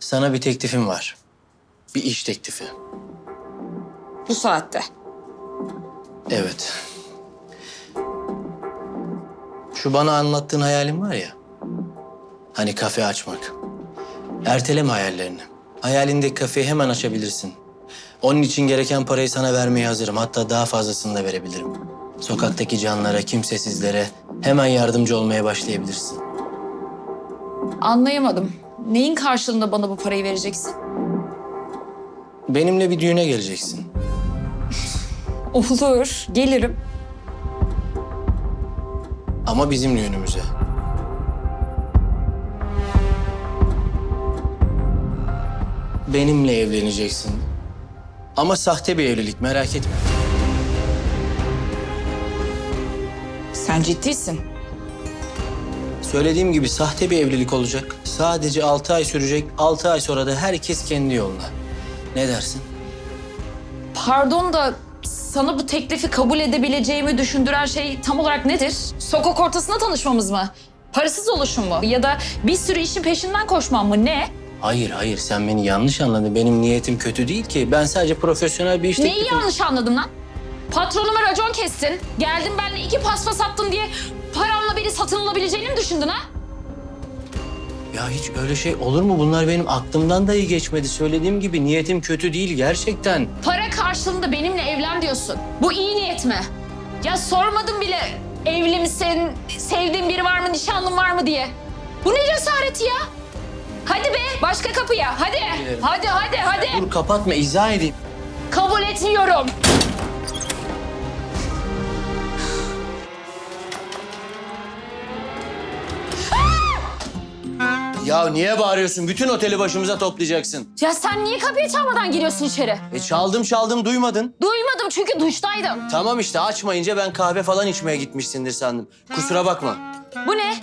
Sana bir teklifim var. Bir iş teklifi. Bu saatte. Evet. Şu bana anlattığın hayalin var ya. Hani kafe açmak. Erteleme hayallerini. Hayalindeki kafeyi hemen açabilirsin. Onun için gereken parayı sana vermeye hazırım. Hatta daha fazlasını da verebilirim. Sokaktaki canlara, kimsesizlere hemen yardımcı olmaya başlayabilirsin. Anlayamadım. Neyin karşılığında bana bu parayı vereceksin? Benimle bir düğüne geleceksin. Olur, gelirim. Ama bizim düğünümüze. Benimle evleneceksin. Ama sahte bir evlilik merak etme. Sen ciddisin. Söylediğim gibi sahte bir evlilik olacak. Sadece altı ay sürecek. Altı ay sonra da herkes kendi yoluna. Ne dersin? Pardon da sana bu teklifi kabul edebileceğimi düşündüren şey tam olarak nedir? Sokak ortasında tanışmamız mı? Parasız oluşum mu? Ya da bir sürü işin peşinden koşmam mı? Ne? Hayır hayır sen beni yanlış anladın. Benim niyetim kötü değil ki. Ben sadece profesyonel bir iş Neyi yanlış anladın lan? Patronuma racon kestin. Geldin benimle iki paspas attın diye paramla beni satın alabileceğini mi düşündün ha? Ya hiç öyle şey olur mu? Bunlar benim aklımdan dahi geçmedi. Söylediğim gibi niyetim kötü değil gerçekten. Para karşılığında benimle evlen diyorsun. Bu iyi niyet mi? Ya sormadım bile evli misin, sevdiğin biri var mı, nişanlın var mı diye. Bu ne cesareti ya? Hadi be başka kapıya hadi. Gidelim. Hadi hadi hadi. Dur kapatma izah edeyim. Kabul etmiyorum. Ya niye bağırıyorsun? Bütün oteli başımıza toplayacaksın. Ya sen niye kapıyı çalmadan giriyorsun içeri? E çaldım çaldım duymadın. Duymadım çünkü duştaydım. Tamam işte açmayınca ben kahve falan içmeye gitmişsindir sandım. Kusura bakma. Bu ne?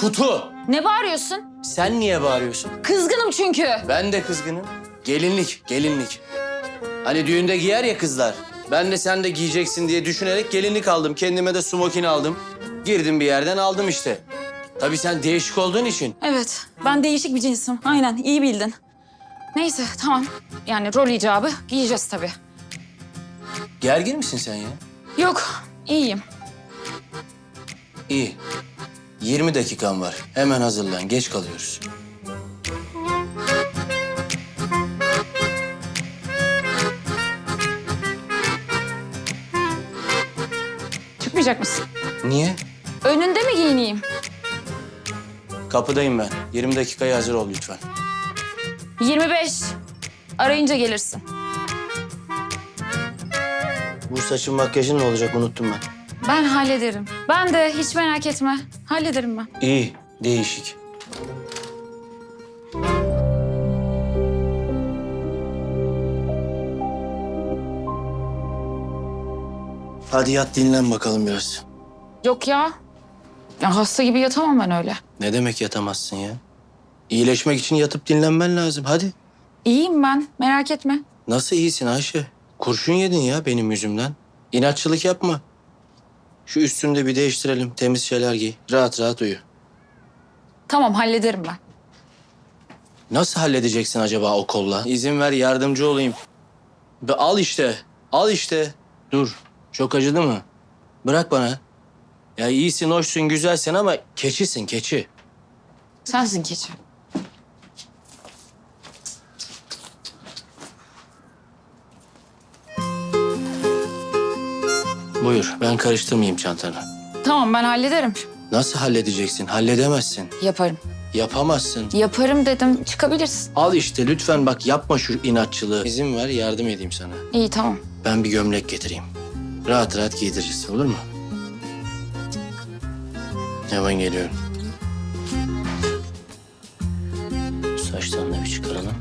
Kutu. Ne bağırıyorsun? Sen niye bağırıyorsun? Kızgınım çünkü. Ben de kızgınım. Gelinlik, gelinlik. Hani düğünde giyer ya kızlar. Ben de sen de giyeceksin diye düşünerek gelinlik aldım. Kendime de smokin aldım. Girdim bir yerden aldım işte. Tabii sen değişik olduğun için. Evet, ben değişik bir cinsim. Aynen, iyi bildin. Neyse, tamam. Yani rol icabı giyeceğiz tabii. Gergin misin sen ya? Yok, iyiyim. İyi. 20 dakikan var. Hemen hazırlan. Geç kalıyoruz. Çıkmayacak mısın? Niye? Önünde mi giyineyim? Kapıdayım ben. 20 dakikaya hazır ol lütfen. 25. Arayınca gelirsin. Bu saçın makyajın ne olacak unuttum ben. Ben hallederim. Ben de hiç merak etme. Hallederim ben. İyi, değişik. Hadi yat dinlen bakalım biraz. Yok ya. Ya hasta gibi yatamam ben öyle. Ne demek yatamazsın ya? İyileşmek için yatıp dinlenmen lazım. Hadi. İyiyim ben. Merak etme. Nasıl iyisin Ayşe? Kurşun yedin ya benim yüzümden. İnatçılık yapma. Şu üstünü de bir değiştirelim. Temiz şeyler giy. Rahat rahat uyu. Tamam hallederim ben. Nasıl halledeceksin acaba o kolla? İzin ver yardımcı olayım. Be al işte. Al işte. Dur. Çok acıdı mı? Bırak bana. Ya iyisin, hoşsun, güzelsin ama keçisin, keçi. Sensin keçi. Buyur, ben karıştırmayayım çantanı. Tamam ben hallederim. Nasıl halledeceksin? Halledemezsin. Yaparım. Yapamazsın. Yaparım dedim. Çıkabilirsin. Al işte lütfen bak yapma şu inatçılığı. İzin ver yardım edeyim sana. İyi tamam. Ben bir gömlek getireyim. Rahat rahat giydiririz olur mu? Hemen geliyorum. Saçlarını da bir çıkaralım.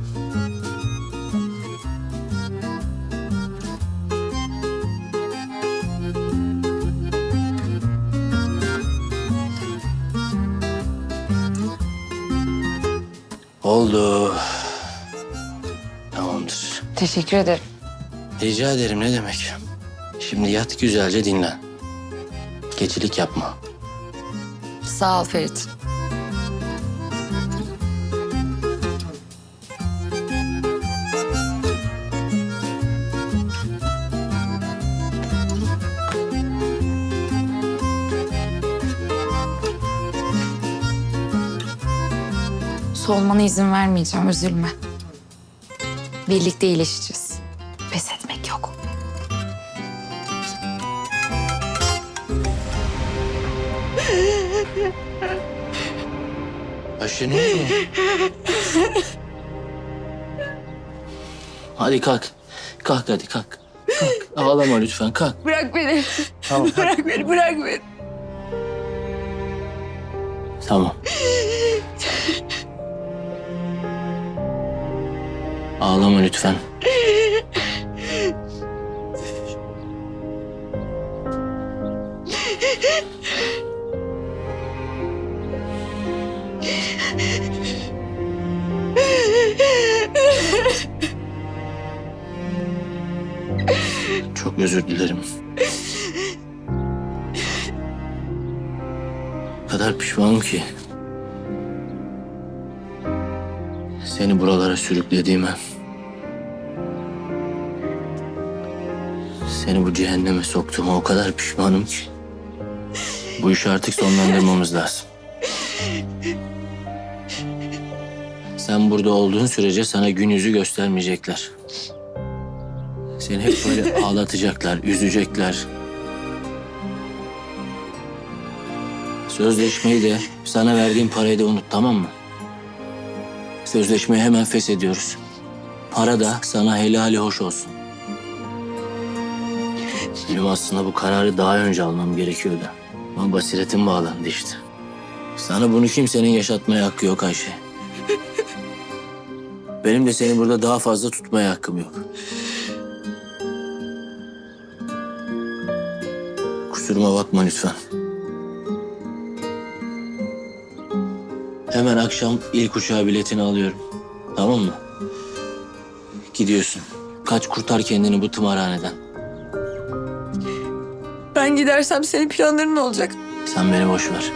Oldu. Tamamdır. Teşekkür ederim. Rica ederim ne demek. Şimdi yat güzelce dinlen. Gecelik yapma. Sağ ol Ferit. Solmana izin vermeyeceğim, üzülme. Birlikte iyileşeceğiz. Ne oldu? hadi kalk. Kalk hadi kalk. Kalk. Ağlama lütfen kalk. Bırak beni. Tamam. Bırak beni, bırak beni. Tamam. Ağlama lütfen. Özür dilerim. Kadar pişmanım ki. Seni buralara sürüklediğime. Seni bu cehenneme soktuğuma o kadar pişmanım ki. Bu işi artık sonlandırmamız lazım. Sen burada olduğun sürece sana gün yüzü göstermeyecekler. Seni hep böyle ağlatacaklar, üzecekler. Sözleşmeyi de sana verdiğim parayı da unut tamam mı? Sözleşmeyi hemen feshediyoruz. Para da sana helali hoş olsun. Benim aslında bu kararı daha önce almam gerekiyordu. Ama basiretim bağlandı işte. Sana bunu kimsenin yaşatmaya hakkı yok Ayşe. Benim de seni burada daha fazla tutmaya hakkım yok. Kusuruma bakma lütfen. Hemen akşam ilk uçağa biletini alıyorum. Tamam mı? Gidiyorsun. Kaç kurtar kendini bu tımarhaneden. Ben gidersem senin planların ne olacak? Sen beni boş ver.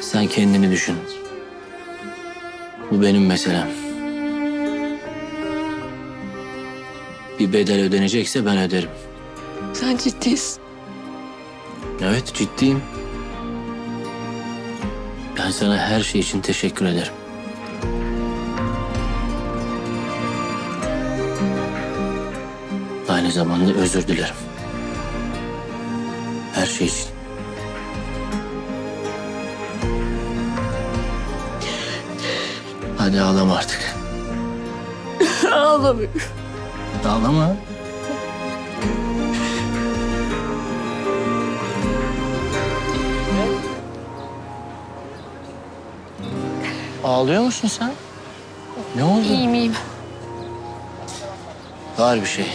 Sen kendini düşün. Bu benim meselem. Bir bedel ödenecekse ben öderim. Sen ciddisin. Evet ciddiyim. Ben sana her şey için teşekkür ederim. Aynı zamanda özür dilerim. Her şey için. Hadi ağlama artık. Ağlamıyorum. Ağlama. Ağlıyor musun sen? Ne oldu? İyiyim, iyiyim. Var bir şey.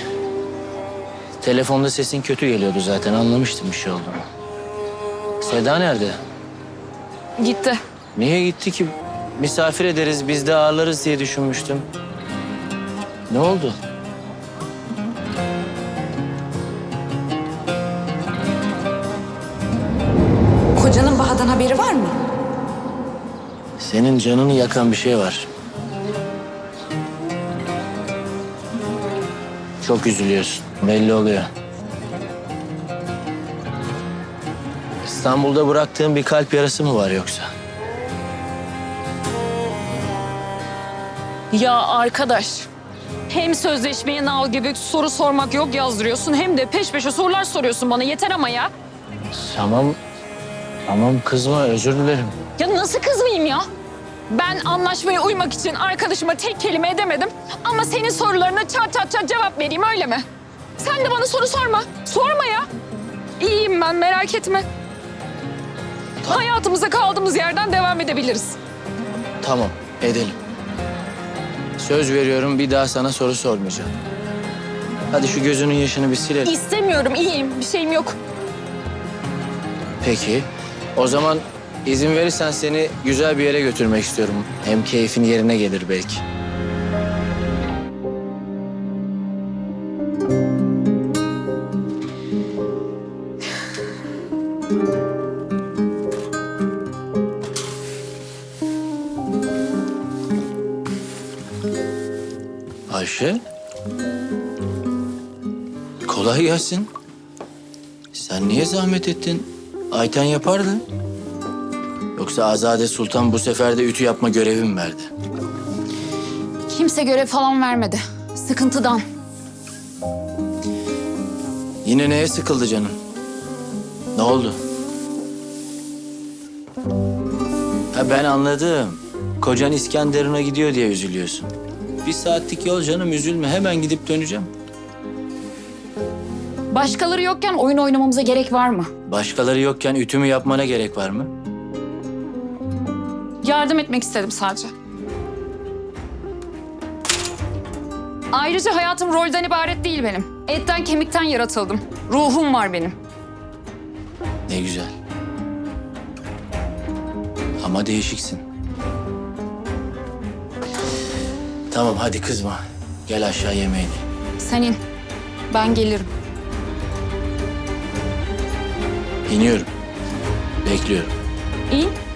Telefonda sesin kötü geliyordu zaten. Anlamıştım bir şey olduğunu. Seda nerede? Gitti. Niye gitti ki? Misafir ederiz, biz de ağırlarız diye düşünmüştüm. Ne oldu? Senin canını yakan bir şey var. Çok üzülüyorsun. Belli oluyor. İstanbul'da bıraktığın bir kalp yarası mı var yoksa? Ya arkadaş, hem sözleşmeye nal gibi soru sormak yok yazdırıyorsun hem de peş peşe sorular soruyorsun bana yeter ama ya. Tamam. Tamam kızma özür dilerim. Ya nasıl kızmayayım ya? Ben anlaşmaya uymak için arkadaşıma tek kelime edemedim ama senin sorularına çat çat çat cevap vereyim öyle mi? Sen de bana soru sorma. Sorma ya. İyiyim ben merak etme. Hayatımıza kaldığımız yerden devam edebiliriz. Tamam edelim. Söz veriyorum bir daha sana soru sormayacağım. Hadi şu gözünün yaşını bir silelim. İstemiyorum iyiyim bir şeyim yok. Peki. O zaman izin verirsen seni güzel bir yere götürmek istiyorum. Hem keyfin yerine gelir belki. Ayşe. Kolay gelsin. Sen niye zahmet ettin? Ayten yapardı. Yoksa Azade Sultan bu sefer de ütü yapma görevi mi verdi? Kimse görev falan vermedi. Sıkıntıdan. Yine neye sıkıldı canın? Ne oldu? Ha ben anladım. Kocan İskenderun'a gidiyor diye üzülüyorsun. Bir saatlik yol canım üzülme. Hemen gidip döneceğim. Başkaları yokken oyun oynamamıza gerek var mı? Başkaları yokken ütümü yapmana gerek var mı? Yardım etmek istedim sadece. Ayrıca hayatım rolden ibaret değil benim. Etten kemikten yaratıldım. Ruhum var benim. Ne güzel. Ama değişiksin. Tamam hadi kızma. Gel aşağı yemeğini. Sen in. Ben gelirim. İniyorum. Bekliyorum. İn.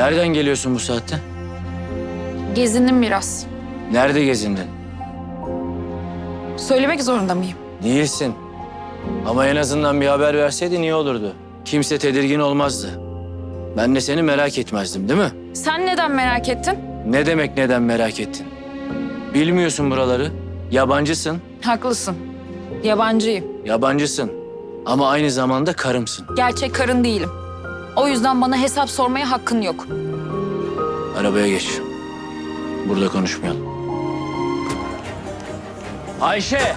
Nereden geliyorsun bu saatte? Gezindim biraz. Nerede gezindin? Söylemek zorunda mıyım? Değilsin. Ama en azından bir haber verseydin iyi olurdu. Kimse tedirgin olmazdı. Ben de seni merak etmezdim değil mi? Sen neden merak ettin? Ne demek neden merak ettin? Bilmiyorsun buraları. Yabancısın. Haklısın. Yabancıyım. Yabancısın. Ama aynı zamanda karımsın. Gerçek karın değilim. O yüzden bana hesap sormaya hakkın yok. Arabaya geç. Burada konuşmayalım. Ayşe!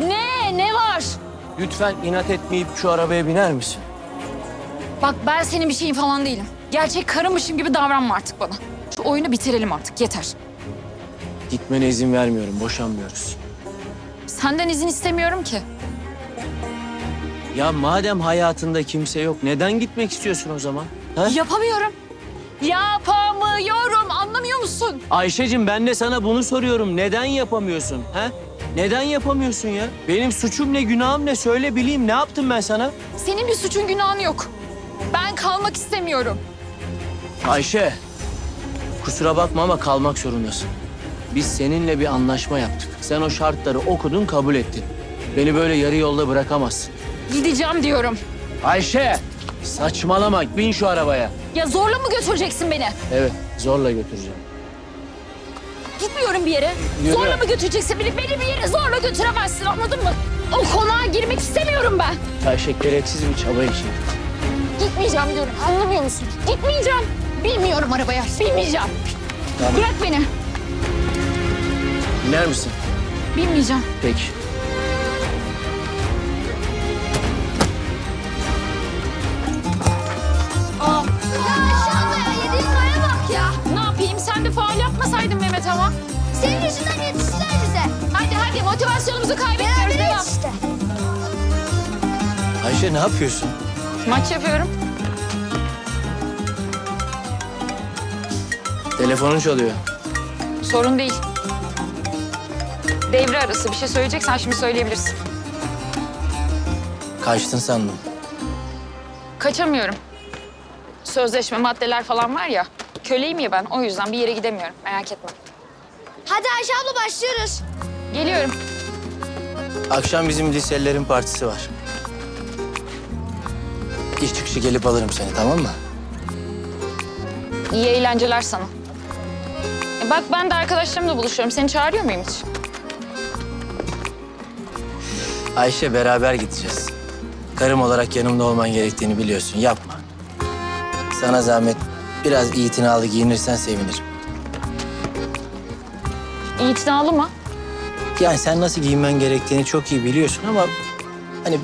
Ne? Ne var? Lütfen inat etmeyip şu arabaya biner misin? Bak ben senin bir şeyin falan değilim. Gerçek karınmışım gibi davranma artık bana. Şu oyunu bitirelim artık yeter. Gitmene izin vermiyorum. Boşanmıyoruz. Senden izin istemiyorum ki. Ya madem hayatında kimse yok neden gitmek istiyorsun o zaman? Ha? Yapamıyorum. Yapamıyorum anlamıyor musun? Ayşe'cim ben de sana bunu soruyorum. Neden yapamıyorsun? Ha? Neden yapamıyorsun ya? Benim suçum ne, günahım ne? Söyle bileyim. Ne yaptım ben sana? Senin bir suçun günahın yok. Ben kalmak istemiyorum. Ayşe, kusura bakma ama kalmak zorundasın. Biz seninle bir anlaşma yaptık. Sen o şartları okudun, kabul ettin. Beni böyle yarı yolda bırakamazsın. Gideceğim diyorum. Ayşe, saçmalama. Bin şu arabaya. Ya zorla mı götüreceksin beni? Evet, zorla götüreceğim. Gitmiyorum bir yere. Yürü. Zorla mı götüreceksin beni? Beni bir yere zorla götüremezsin anladın mı? O konağa girmek istemiyorum ben. Ayşe, gereksiz bir çaba için. Gitmeyeceğim diyorum anlamıyor musun? Gitmeyeceğim. Bilmiyorum arabaya. Bilmeyeceğim. Tamam. Bırak beni. İner misin? Bilmeyeceğim. Peki. Yapmasaydın Mehmet ama. Senin yüzünden yetiştiler bize. Hadi hadi motivasyonumuzu kaybetmiyoruz. Beraberiz Devam. işte. Ayşe ne yapıyorsun? Maç yapıyorum. Telefonun çalıyor. Sorun değil. Devre arası bir şey söyleyeceksen şimdi söyleyebilirsin. Kaçtın sandım. Kaçamıyorum. Sözleşme maddeler falan var ya. Köleyim ya ben o yüzden bir yere gidemiyorum. Merak etme. Hadi Ayşe abla başlıyoruz. Geliyorum. Akşam bizim liselilerin partisi var. İş çıkışı gelip alırım seni tamam mı? İyi eğlenceler sana. E bak ben de arkadaşlarımla buluşuyorum. Seni çağırıyor muyum hiç? Ayşe beraber gideceğiz. Karım olarak yanımda olman gerektiğini biliyorsun. Yapma. Sana zahmet biraz itinalı giyinirsen sevinirim. İtinalı mı? Yani sen nasıl giyinmen gerektiğini çok iyi biliyorsun ama... ...hani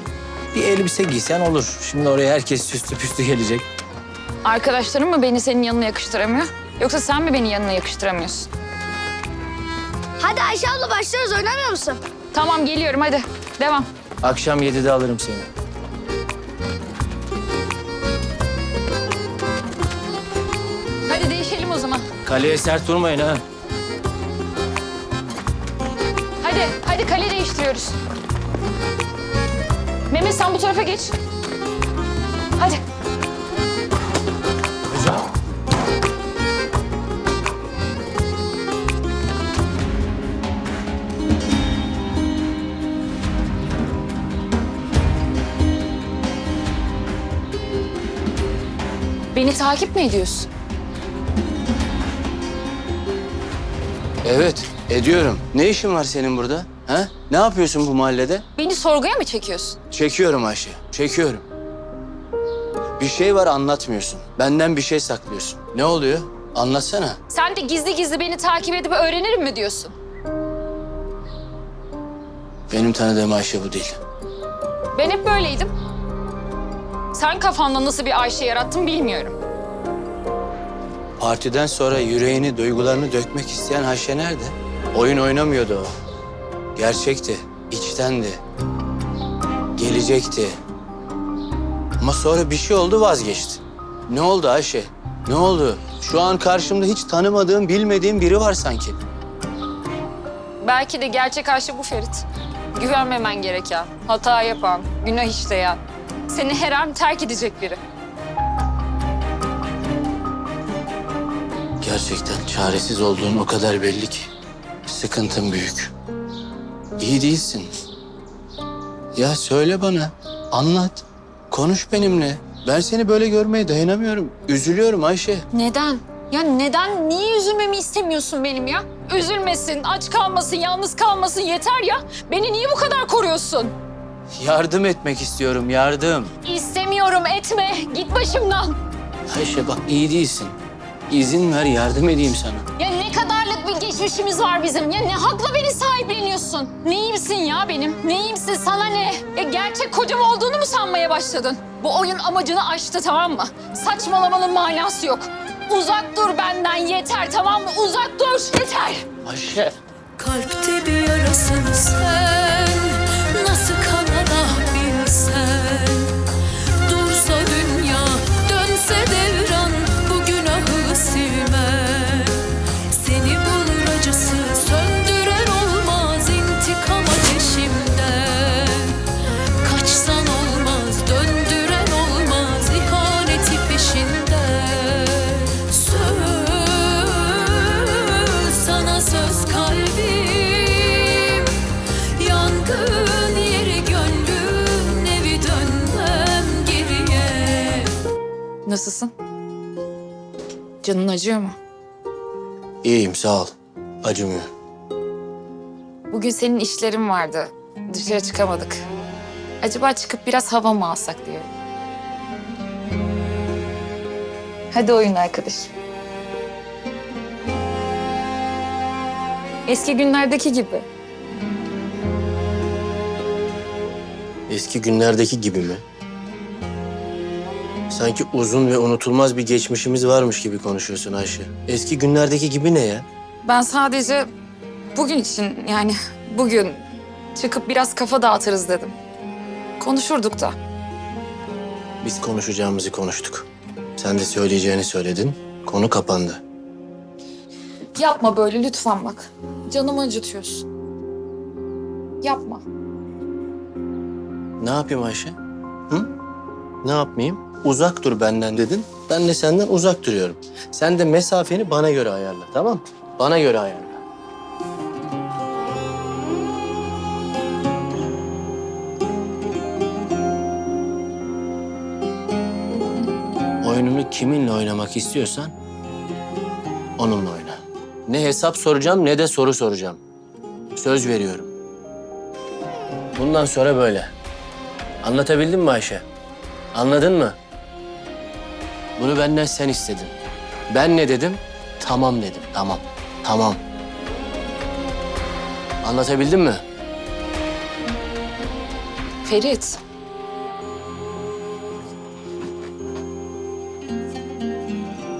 bir elbise giysen olur. Şimdi oraya herkes süslü püslü gelecek. Arkadaşlarım mı beni senin yanına yakıştıramıyor? Yoksa sen mi beni yanına yakıştıramıyorsun? Hadi Ayşe abla başlıyoruz oynamıyor musun? Tamam geliyorum hadi. Devam. Akşam 7'de alırım seni. Kaleye sert durmayın ha. Hadi, hadi kale değiştiriyoruz. Mehmet sen bu tarafa geç. Hadi. Beni takip mi ediyorsun? Evet, ediyorum. Ne işin var senin burada? Ha? Ne yapıyorsun bu mahallede? Beni sorguya mı çekiyorsun? Çekiyorum Ayşe, çekiyorum. Bir şey var anlatmıyorsun. Benden bir şey saklıyorsun. Ne oluyor? Anlatsana. Sen de gizli gizli beni takip edip öğrenirim mi diyorsun? Benim tanıdığım Ayşe bu değil. Ben hep böyleydim. Sen kafanda nasıl bir Ayşe yarattın bilmiyorum. Partiden sonra yüreğini, duygularını dökmek isteyen Ayşe nerede? Oyun oynamıyordu o. Gerçekti, içtendi. Gelecekti. Ama sonra bir şey oldu vazgeçti. Ne oldu Ayşe? Ne oldu? Şu an karşımda hiç tanımadığım, bilmediğim biri var sanki. Belki de gerçek Ayşe bu Ferit. Güvenmemen gereken, hata yapan, günah işleyen, seni her an terk edecek biri. Gerçekten çaresiz olduğun o kadar belli ki. Sıkıntın büyük. İyi değilsin. Ya söyle bana, anlat. Konuş benimle. Ben seni böyle görmeye dayanamıyorum. Üzülüyorum Ayşe. Neden? Ya neden, niye üzülmemi istemiyorsun benim ya? Üzülmesin, aç kalmasın, yalnız kalmasın yeter ya. Beni niye bu kadar koruyorsun? Yardım etmek istiyorum, yardım. İstemiyorum, etme. Git başımdan. Ayşe bak iyi değilsin. İzin ver, yardım edeyim sana. Ya ne kadarlık bir geçmişimiz var bizim. Ya ne hakla beni sahipleniyorsun? Neyimsin ya benim? Neyimsin? Sana ne? Ya gerçek kocam olduğunu mu sanmaya başladın? Bu oyun amacını aştı tamam mı? Saçmalamanın manası yok. Uzak dur benden yeter tamam mı? Uzak dur yeter. Ayşe. Kalpte bir yarasın sen acıyor mu? İyiyim sağ ol. Acımıyor. Bugün senin işlerin vardı. Dışarı çıkamadık. Acaba çıkıp biraz hava mı alsak diyorum. Hadi oyun arkadaşım. Eski günlerdeki gibi. Eski günlerdeki gibi mi? Sanki uzun ve unutulmaz bir geçmişimiz varmış gibi konuşuyorsun Ayşe. Eski günlerdeki gibi ne ya? Ben sadece bugün için yani bugün çıkıp biraz kafa dağıtırız dedim. Konuşurduk da. Biz konuşacağımızı konuştuk. Sen de söyleyeceğini söyledin. Konu kapandı. Yapma böyle lütfen bak. Canımı acıtıyorsun. Yapma. Ne yapayım Ayşe? Hı? Ne yapmayayım? Uzak dur benden dedin. Ben de senden uzak duruyorum. Sen de mesafeni bana göre ayarla, tamam? Bana göre ayarla. Oyununu kiminle oynamak istiyorsan onunla oyna. Ne hesap soracağım ne de soru soracağım. Söz veriyorum. Bundan sonra böyle. Anlatabildim mi Ayşe? Anladın mı? Bunu benden sen istedin. Ben ne dedim? Tamam dedim. Tamam. Tamam. Anlatabildim mi? Ferit.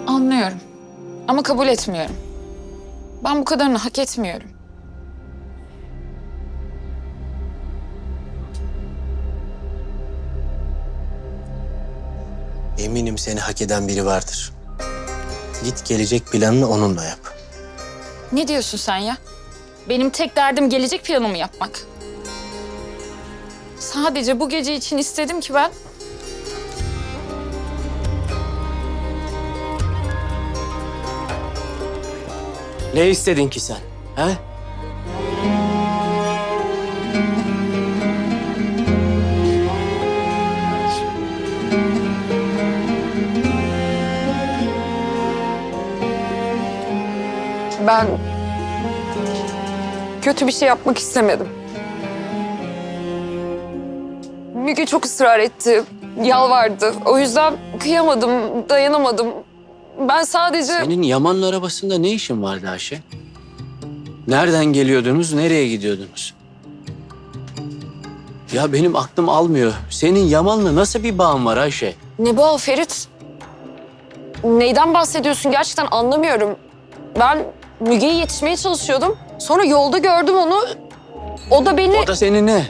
Anlıyorum. Ama kabul etmiyorum. Ben bu kadarını hak etmiyorum. Eminim seni hak eden biri vardır. Git gelecek planını onunla yap. Ne diyorsun sen ya? Benim tek derdim gelecek planımı yapmak. Sadece bu gece için istedim ki ben Ne istedin ki sen? He? Ben kötü bir şey yapmak istemedim. Müge çok ısrar etti, yalvardı. O yüzden kıyamadım, dayanamadım. Ben sadece... Senin Yaman'ın arabasında ne işin vardı Ayşe? Nereden geliyordunuz, nereye gidiyordunuz? Ya benim aklım almıyor. Senin Yaman'la nasıl bir bağın var Ayşe? Ne bu Ferit? Neyden bahsediyorsun gerçekten anlamıyorum. Ben Müge'ye yetişmeye çalışıyordum. Sonra yolda gördüm onu. O da beni... O da senin ne?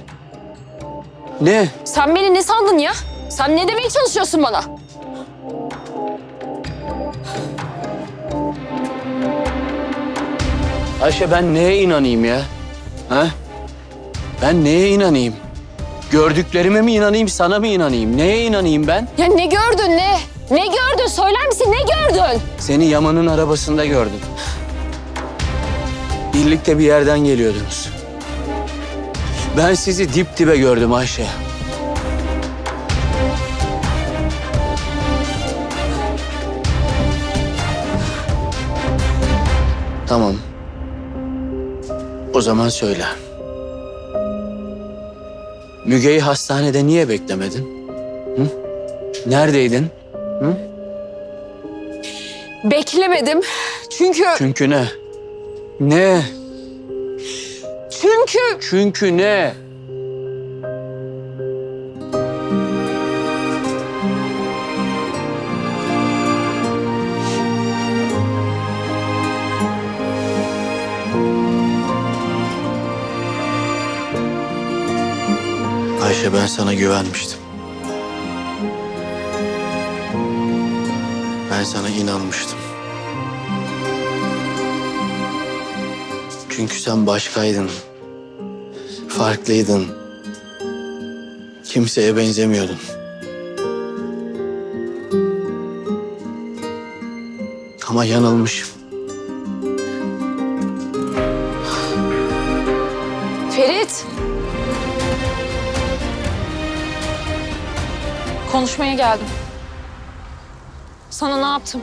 Ne? Sen beni ne sandın ya? Sen ne demeye çalışıyorsun bana? Ayşe ben neye inanayım ya? Ha? Ben neye inanayım? Gördüklerime mi inanayım, sana mı inanayım? Neye inanayım ben? Ya ne gördün ne? Ne gördün? Söyler misin ne gördün? Seni Yaman'ın arabasında gördüm. Birlikte bir yerden geliyordunuz. Ben sizi dip dibe gördüm Ayşe. Tamam. O zaman söyle. Müge'yi hastanede niye beklemedin? Hı? Neredeydin? Beklemedim. Çünkü... Çünkü ne? Ne? Çünkü... Çünkü ne? Ayşe ben sana güvenmiştim. Ben sana inanmıştım. Çünkü sen başkaydın. Farklıydın. Kimseye benzemiyordun. Ama yanılmışım. Ferit. konuşmaya geldim. Sana ne yaptım?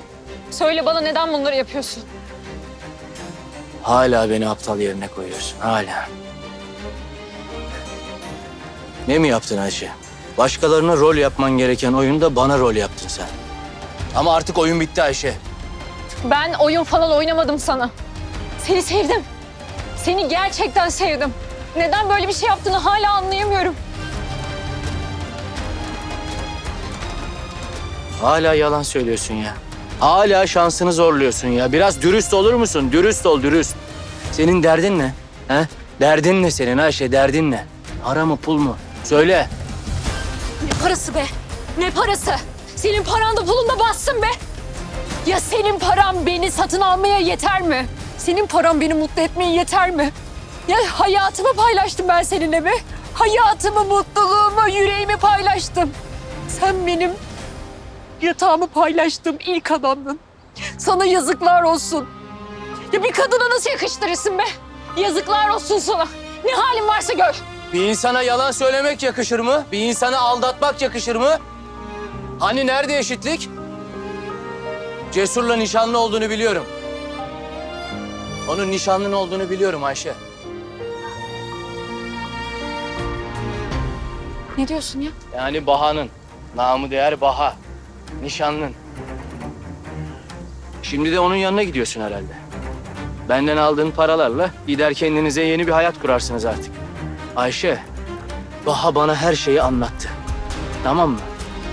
Söyle bana neden bunları yapıyorsun? Hala beni aptal yerine koyuyorsun. Hala. Ne mi yaptın Ayşe? Başkalarına rol yapman gereken oyunda bana rol yaptın sen. Ama artık oyun bitti Ayşe. Ben oyun falan oynamadım sana. Seni sevdim. Seni gerçekten sevdim. Neden böyle bir şey yaptığını hala anlayamıyorum. Hala yalan söylüyorsun ya. Hala şansını zorluyorsun ya. Biraz dürüst olur musun? Dürüst ol, dürüst. Senin derdin ne? He? Derdin ne senin Ayşe? Derdin ne? Para mı, pul mu? Söyle. Ne parası be? Ne parası? Senin paran da pulun da bassın be. Ya senin paran beni satın almaya yeter mi? Senin paran beni mutlu etmeye yeter mi? Ya hayatımı paylaştım ben seninle be. Hayatımı, mutluluğumu, yüreğimi paylaştım. Sen benim yatağımı paylaştığım ilk adamdın. Sana yazıklar olsun. Ya bir kadına nasıl yakıştırırsın be? Yazıklar olsun sana. Ne halin varsa gör. Bir insana yalan söylemek yakışır mı? Bir insanı aldatmak yakışır mı? Hani nerede eşitlik? Cesur'la nişanlı olduğunu biliyorum. Onun nişanlın olduğunu biliyorum Ayşe. Ne diyorsun ya? Yani Baha'nın. Namı değer Baha. Nişanlın. Şimdi de onun yanına gidiyorsun herhalde. Benden aldığın paralarla gider kendinize yeni bir hayat kurarsınız artık. Ayşe, Baha bana her şeyi anlattı. Tamam mı?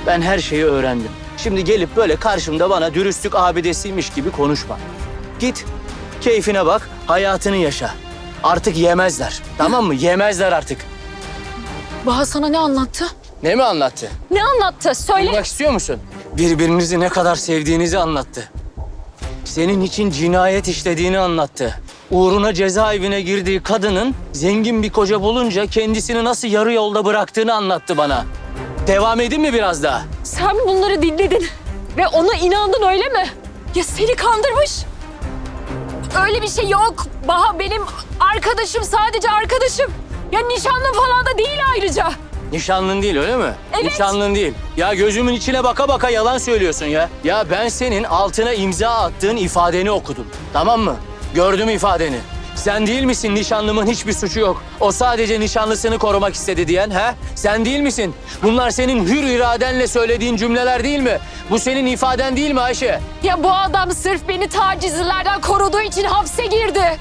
Ben her şeyi öğrendim. Şimdi gelip böyle karşımda bana dürüstlük abidesiymiş gibi konuşma. Git, keyfine bak, hayatını yaşa. Artık yemezler. Tamam mı? Yemezler artık. Baha sana ne anlattı? Ne mi anlattı? Ne anlattı? Söyle. Duymak istiyor musun? Birbirinizi ne kadar sevdiğinizi anlattı. Senin için cinayet işlediğini anlattı. uğruna cezaevine girdiği kadının zengin bir koca bulunca kendisini nasıl yarı yolda bıraktığını anlattı bana. Devam edeyim mi biraz daha? Sen bunları dinledin ve ona inandın öyle mi? Ya seni kandırmış. Öyle bir şey yok. Baha benim arkadaşım sadece arkadaşım. Ya nişanlım falan da değil ayrıca. Nişanlın değil öyle mi? Evet. Nişanlın değil. Ya gözümün içine baka baka yalan söylüyorsun ya. Ya ben senin altına imza attığın ifadeni okudum. Tamam mı? Gördüm ifadeni. Sen değil misin nişanlımın hiçbir suçu yok. O sadece nişanlısını korumak istedi diyen ha? Sen değil misin? Bunlar senin hür iradenle söylediğin cümleler değil mi? Bu senin ifaden değil mi Ayşe? Ya bu adam sırf beni tacizlerden koruduğu için hapse girdi.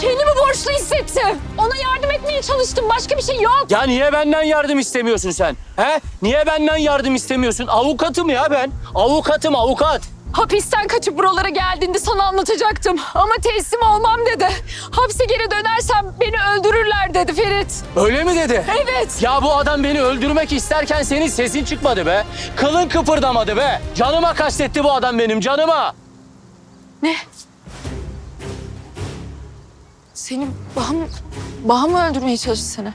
Kendimi borçlu hissettim. Ona yardım etmeye çalıştım. Başka bir şey yok. Ya niye benden yardım istemiyorsun sen? He? Niye benden yardım istemiyorsun? Avukatım ya ben. Avukatım avukat. Hapisten kaçıp buralara geldiğinde sana anlatacaktım. Ama teslim olmam dedi. Hapse geri dönersem beni öldürürler dedi Ferit. Öyle mi dedi? Evet. Ya bu adam beni öldürmek isterken senin sesin çıkmadı be. Kılın kıpırdamadı be. Canıma kastetti bu adam benim canıma. Senin Baham, Baham mı öldürmeye çalıştı seni?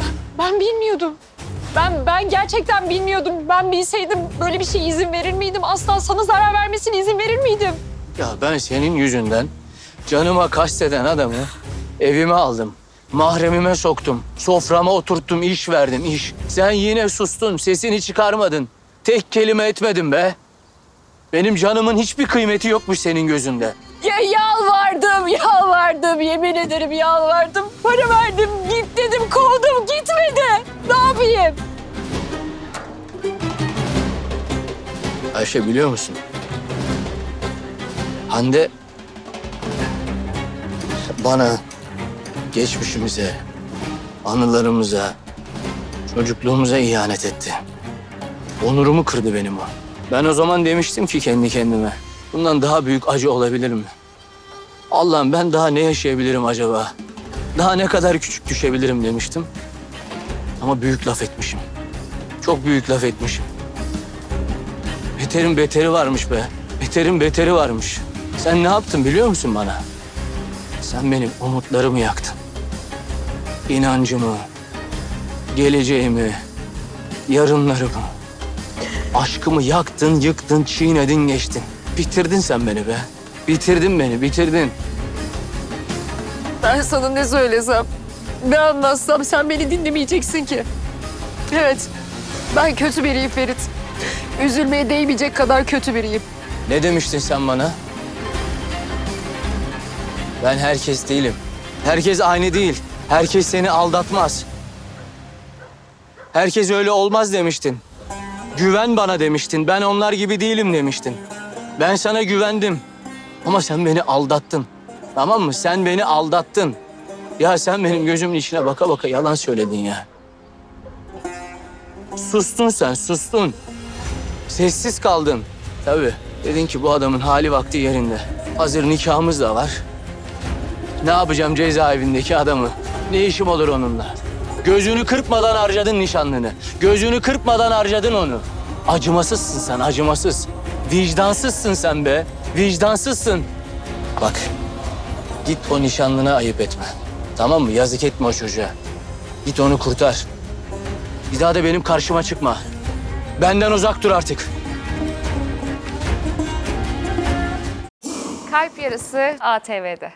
Ben, ben bilmiyordum. Ben ben gerçekten bilmiyordum. Ben bilseydim böyle bir şey izin verir miydim? Asla sana zarar vermesine izin verir miydim? Ya ben senin yüzünden canıma kasteden adamı evime aldım. Mahremime soktum. Soframa oturttum, iş verdim, iş. Sen yine sustun, sesini çıkarmadın. Tek kelime etmedin be. Benim canımın hiçbir kıymeti yokmuş senin gözünde. Ya yalvardım, yalvardım. Yemin ederim yalvardım. Para verdim, git dedim, kovdum, gitmedi. Ne yapayım? Ayşe biliyor musun? Hande bana, geçmişimize, anılarımıza, çocukluğumuza ihanet etti. Onurumu kırdı benim o. Ben o zaman demiştim ki kendi kendime, bundan daha büyük acı olabilir mi? Allah'ım ben daha ne yaşayabilirim acaba? Daha ne kadar küçük düşebilirim demiştim. Ama büyük laf etmişim. Çok büyük laf etmişim. Beterin beteri varmış be. Beterin beteri varmış. Sen ne yaptın biliyor musun bana? Sen benim umutlarımı yaktın. İnancımı, geleceğimi, yarınlarımı, aşkımı yaktın, yıktın, çiğnedin, geçtin. Bitirdin sen beni be. Bitirdin beni, bitirdin. Ben sana ne söylesem, ne anlatsam sen beni dinlemeyeceksin ki. Evet, ben kötü biriyim Ferit. Üzülmeye değmeyecek kadar kötü biriyim. Ne demiştin sen bana? Ben herkes değilim. Herkes aynı değil. Herkes seni aldatmaz. Herkes öyle olmaz demiştin. Güven bana demiştin. Ben onlar gibi değilim demiştin. Ben sana güvendim. Ama sen beni aldattın. Tamam mı? Sen beni aldattın. Ya sen benim gözümün içine baka baka yalan söyledin ya. Sustun sen, sustun. Sessiz kaldın. Tabii. Dedin ki bu adamın hali vakti yerinde. Hazır nikahımız da var. Ne yapacağım cezaevindeki adamı? Ne işim olur onunla? Gözünü kırpmadan harcadın nişanlını. Gözünü kırpmadan harcadın onu. Acımasızsın sen, acımasız. Vicdansızsın sen be. Vicdansızsın. Bak, git o nişanlına ayıp etme. Tamam mı? Yazık etme o çocuğa. Git onu kurtar. Bir daha da benim karşıma çıkma. Benden uzak dur artık. Kalp Yarısı ATV'de.